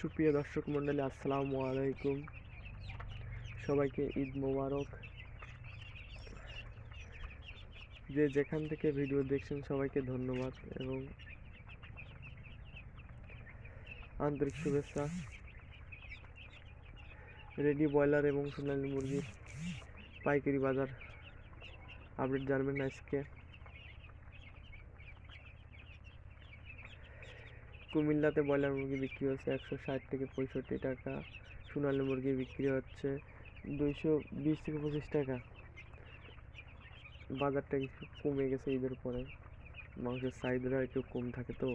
সুপ্রিয় দর্শক মণ্ডলী, আসসালামু আলাইকুম। সবাইকে ঈদ মোবারক। যে যেখান থেকে ভিডিও দেখছেন, সবাইকে ধন্যবাদ এবং আন্তরিক শুভেচ্ছা। রেডি ব্রয়লার এবং সোনালী মুরগির পাইকারি বাজার আপডেট জানবেন আজকে। কুমিল্লাতে ব্রয়লার মুরগি বিক্রি হচ্ছে একশো ষাট থেকে পঁয়ষট্টি টাকা। সোনালী মুরগি বিক্রি হচ্ছে দুইশো বিশ থেকে পঁচিশ টাকা। বাজারটা একটু কমে গেছে ঈদের পরে। মাংসের চাহিদাটা একটু কম থাকে তো।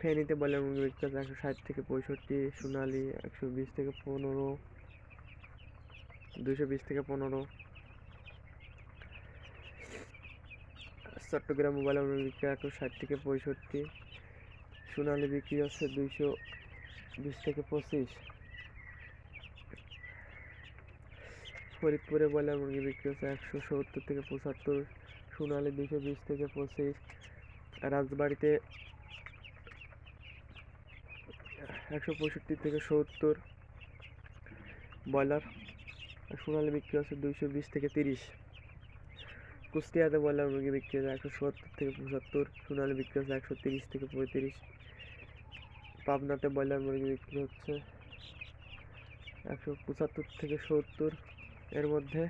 ফেনীতে ব্রয়লার মুরগি বিক্রি হচ্ছে একশো ষাট থেকে পঁয়ষট্টি, সোনালী একশো বিশ থেকে পনেরো, দুইশো বিশ থেকে পনেরো। চট্টগ্রাম মোবাইল বিক্রি একশো ষাট থেকে পঁয়ষট্টি। সোনালী বিক্রি হচ্ছে দুইশো বিশ থেকে পঁচিশ। ফরিদপুরে ব্রয়লার মুরগি বিক্রি হচ্ছে একশো সত্তর থেকে পঁচাত্তর। সোনালী দুশো বিশ থেকে পঁচিশ। রাজবাড়িতে একশো পঁয়ষট্টি থেকে সত্তর। ব্রয়লার সোনালী বিক্রি হচ্ছে দুইশো বিশ থেকে তিরিশ। কুষ্টিয়াতে ব্রয়লার মুরগি বিক্রি হচ্ছে একশো সত্তর থেকে পঁচাত্তর, সোনালী বিক্রি হচ্ছে একশো তিরিশ থেকে পঁয়ত্রিশ, পাবনাতে ব্রয়লার মুরগি বিক্রি হচ্ছে একশো পঁচাত্তর থেকে সত্তর, এর মধ্যে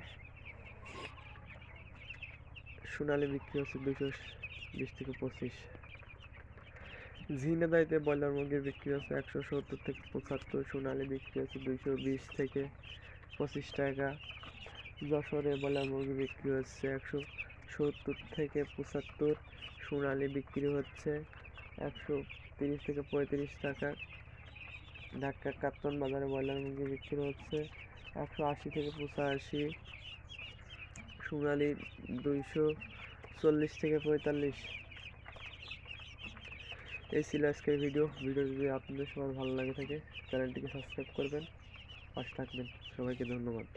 সোনালী বিক্রি হচ্ছে দুশো বিশ থেকে পঁচিশ। ঝিনাদাইতে ব্রয়লার মুরগি বিক্রি হচ্ছে একশো সত্তর থেকে পঁচাত্তর, সোনালী বিক্রি হচ্ছে দুইশো বিশ থেকে পঁচিশ টাকা। যশোরে ব্রয়লার মুরগি বিক্রি হচ্ছে একশো সত্তর থেকে পঁচাত্তর। সোনালী বিক্রি হচ্ছে একশো তিরিশ থেকে পঁয়ত্রিশ টাকা। ঢাকা কাপ্তন বাজারে ব্রয়লার মুরগি বিক্রি হচ্ছে একশো আশি থেকে পঁচাশি। সোনালী দুইশো চল্লিশ থেকে পঁয়তাল্লিশ। এই ছিল আজকের ভিডিও। ভিডিও যদি আপনাদের সবার ভালো লাগে থাকে, চ্যানেলটিকে সাবস্ক্রাইব করবেন। পাশে থাকবেন। সবাইকে ধন্যবাদ।